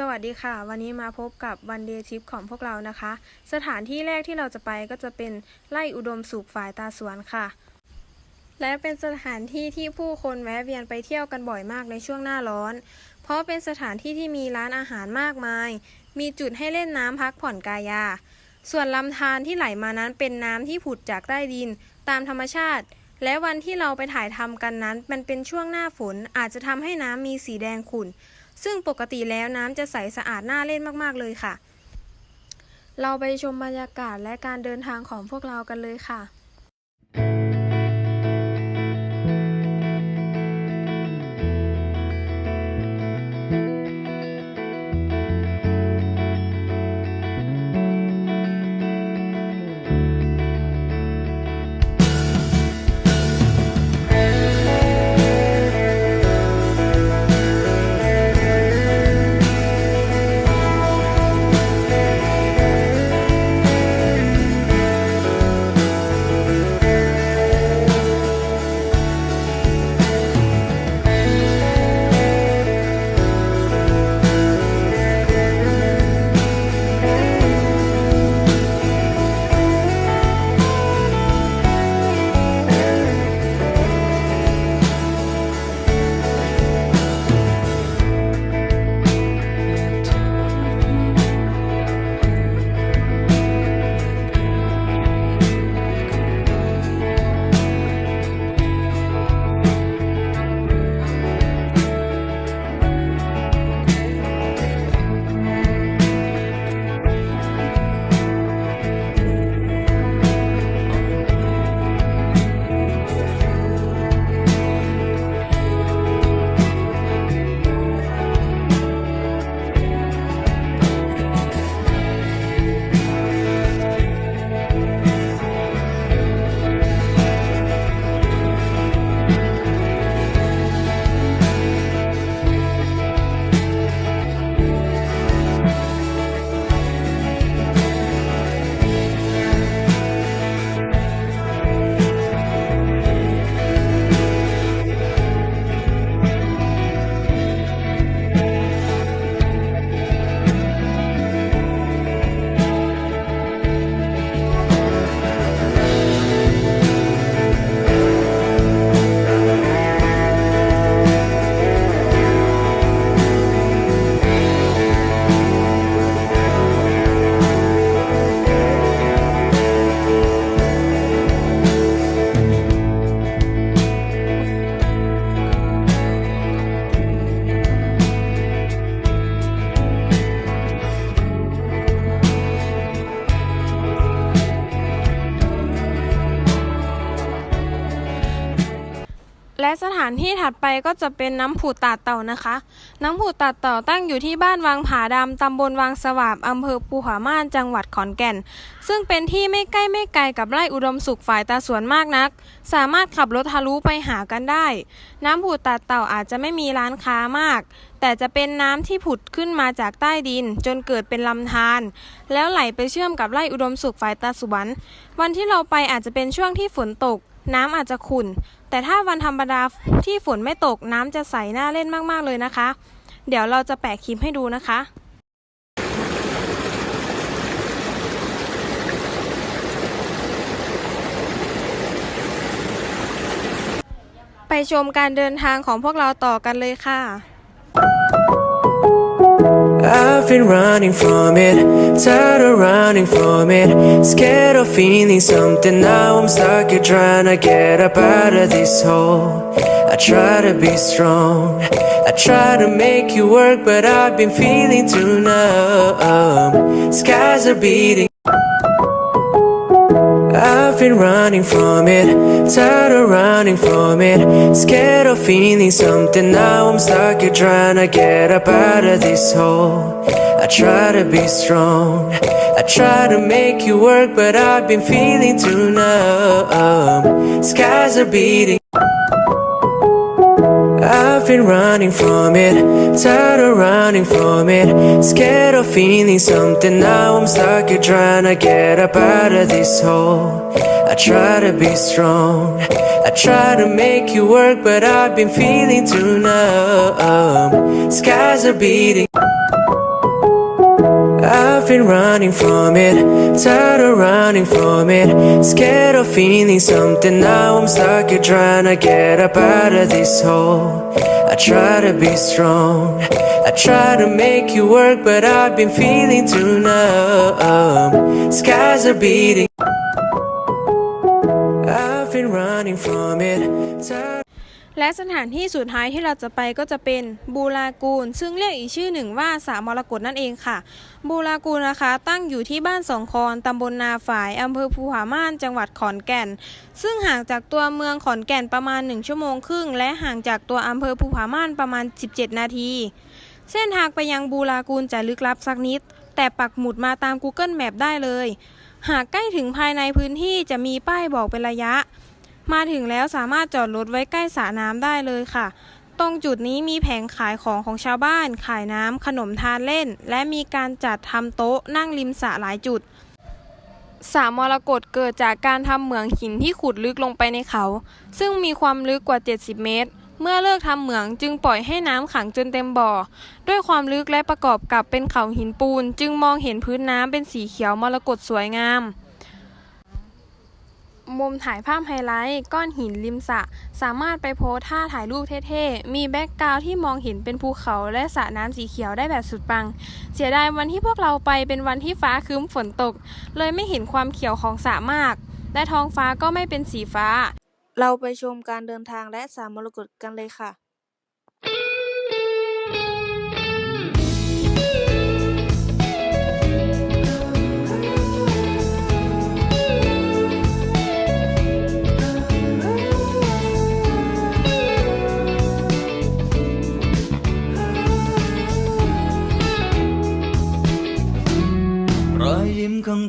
สวัสดีค่ะ วันนี้มาพบกับวันเดย์ทริปของพวกเรานะคะ สถานที่แรกที่เราจะไปก็จะเป็นไร่อุดมสุขฝ่ายตาสวนค่ะ และเป็นสถานที่ที่ผู้คนแวะเวียนไปเที่ยวกันบ่อยมากในช่วงหน้าร้อน เพราะเป็นสถานที่ที่มีร้านอาหารมากมาย มีจุดให้เล่นน้ำพักผ่อนกายา ส่วนลำธารที่ไหลมานั้นเป็นน้ำที่ผุดจากใต้ดิน ตามธรรมชาติ และวันที่เราไปถ่ายทำกันนั้น มันเป็นช่วงหน้าฝนอาจจะทำให้น้ำมีสีแดงขุ่น ซึ่งปกติแล้วน้ำจะใสสะอาดน่าเล่นมากๆเลยค่ะ เราไปชมบรรยากาศและการเดินทางของพวกเรากันเลยค่ะ และสถานที่ถัดไปก็จะเป็นน้ำผุตาเต่านะคะ น้ำผุตาเต่าตั้งอยู่ที่บ้านวังผาดำตำบลวังสวาบอำเภอภูผาม่านจังหวัดขอนแก่น ซึ่งเป็นที่ไม่ใกล้ไม่ไกลกับไร่อุดมสุขฝ่ายตาสวนมากนัก สามารถขับรถทะลุไปหากันได้ น้ำผุตาเต่าอาจจะไม่มีร้านค้ามาก แต่จะเป็นน้ำที่ผุดขึ้นมาจากใต้ดิน จนเกิดเป็นลำธารแล้วไหลไปเชื่อมกับไร่อุดมสุขฝ่ายตาสวนวันที่เราไปอาจจะเป็นช่วงที่ฝนตก น้ำอาจจะขุ่น แต่ถ้าวันธรรมดาที่ฝนไม่ตกน้ำจะใสน่าเล่นมากๆเลยนะคะ เดี๋ยวเราจะแปะคลิปให้ดูนะคะไปชมการเดินทางของพวกเราต่อกันเลยค่ะ I've been running from it, tired of running from it. Scared of feeling something, now I'm stuck here trying to get up out of this hole. I try to be strong, I try to make you work, but I've been feeling too numb. Skies are beating. I've been running from it, tired of running from it. Scared of feeling something, now I'm stuck here trying to get up out of this hole. I try to be strong, I try to make you work, but I've been feeling too numb. Skies are beating. I've been running from it, tired of running from it. Scared of feeling something, now I'm stuck here trying to get up out of this hole. I try to be strong, I try to make you work, but I've been feeling too numb. Skies are beating. I've been running from it, tired of running from it. Scared of feeling something, now I'm stuck here trying to get up out of this hole. I try to be strong, I try to make you work, but I've been feeling too numb. Skies are beating. I've been running from it. และสถานที่สุดท้ายที่เราจะไปก็จะเป็นบูรากูล ซึ่งเรียกอีกชื่อหนึ่งว่าสามมรกตนั่นเองค่ะ บูรากูลนะคะตั้งอยู่ที่บ้านสองคอนตำบลนาฝายอำเภอภูผาม่านจังหวัดขอนแก่น ซึ่งห่างจากตัวเมืองขอนแก่นประมาณ 1 ชั่วโมงครึ่ง และห่างจากตัวอำเภอภูผาม่านประมาณ 17 นาที เส้นทางไปยังบูรากูลจะลึกลับสักนิด แต่ปักหมุดมาตาม Google Map ได้เลย หากใกล้ถึงภายในพื้นที่จะมีป้ายบอกเป็นระยะ มาถึงแล้วสามารถจอดรถไว้ใกล้สระน้ำได้เลยค่ะ ตรงจุดนี้มีแผงขายของของชาวบ้าน ขายน้ำขนมทานเล่น และมีการจัดทำโต๊ะนั่งริมสระหลายจุดสระมรกตเกิดจากการทำเหมืองหินที่ขุดลึกลงไปในเขา ซึ่งมีความลึกกว่า 70 เมตร เมื่อเลิกทำเหมืองจึงปล่อยให้น้ำขังจนเต็มบ่อ ด้วยความลึกและประกอบกับเป็นเขาหินปูน จึงมองเห็นพื้นน้ำเป็นสีเขียวมรกตสวยงาม มุมถ่ายภาพไฮไลท์ ก้อนหินริมสระสามารถไปโพสท่าถ่ายรูปเท่ๆ มีแบ็กกราวที่มองเห็นเป็นภูเขาและสระน้ำสีเขียวได้แบบสุดปัง เสียดายวันที่พวกเราไปเป็นวันที่ฟ้าคืมฝนตก เลยไม่เห็นความเขียวของสระมาก และท้องฟ้าก็ไม่เป็นสีฟ้า เราไปชมการเดินทางและสามมรกตกันเลยค่ะ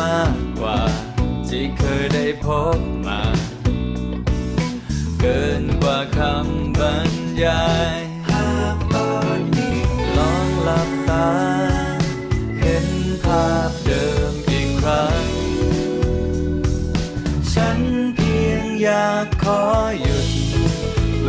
มากกว่า ที่เคยได้พบมา เกินกว่าคำบรรยายหากตอนนี้ลองหลับตา เห็นภาพเดิมอีกครั้ง ฉันเพียงอยากขอหยุดเว